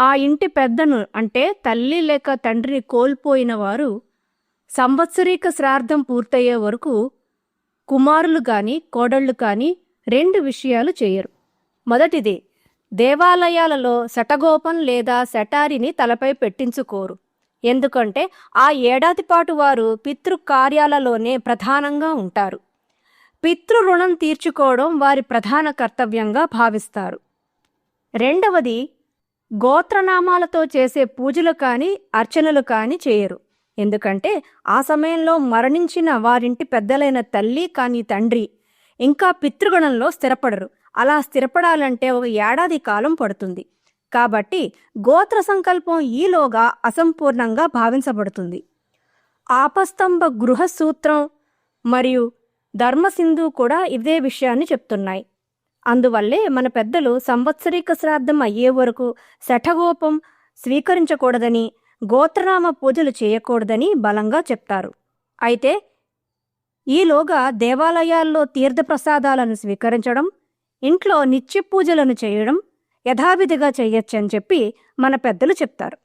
ఆ ఇంటి పెద్దను అంటే తల్లి లేక తండ్రిని కోల్పోయిన వారు సంవత్సరీక శ్రార్థం పూర్తయ్యే వరకు కుమారులు కాని కోడళ్ళు కాని రెండు విషయాలు చేయరు. మొదటిది దేవాలయాలలో శటగోపం లేదా శటారిని తలపై పెట్టించుకోరు. ఎందుకంటే ఆ ఏడాది పాటు వారు పితృ కార్యాలలోనే ప్రధానంగా ఉంటారు. పితృ రుణం తీర్చుకోవడం వారి ప్రధాన కర్తవ్యంగా భావిస్తారు. రెండవది గోత్రనామాలతో చేసే పూజలు కానీ అర్చనలు కానీ చేయరు. ఎందుకంటే ఆ సమయంలో మరణించిన వారింటి పెద్దలైన తల్లి కానీ తండ్రి ఇంకా పితృగణంలో స్థిరపడరు. అలా స్థిరపడాలంటే ఒక ఏడాది కాలం పడుతుంది. కాబట్టి గోత్ర సంకల్పం ఈలోగా అసంపూర్ణంగా భావించబడుతుంది. ఆపస్తంభ గృహ సూత్రం మరియు ధర్మసింధు కూడా ఇదే విషయాన్ని చెప్తున్నాయి. అందువల్లే మన పెద్దలు సంవత్సరిక శ్రాద్ధం అయ్యే వరకు శఠగోపం స్వీకరించకూడదని గోత్రనామ పూజలు చేయకూడదని బలంగా చెప్తారు. అయితే ఈలోగా దేవాలయాల్లో తీర్థప్రసాదాలను స్వీకరించడం ఇంట్లో నిత్య పూజలను చేయడం యథావిధిగా చేయొచ్చని చెప్పి మన పెద్దలు చెప్తారు.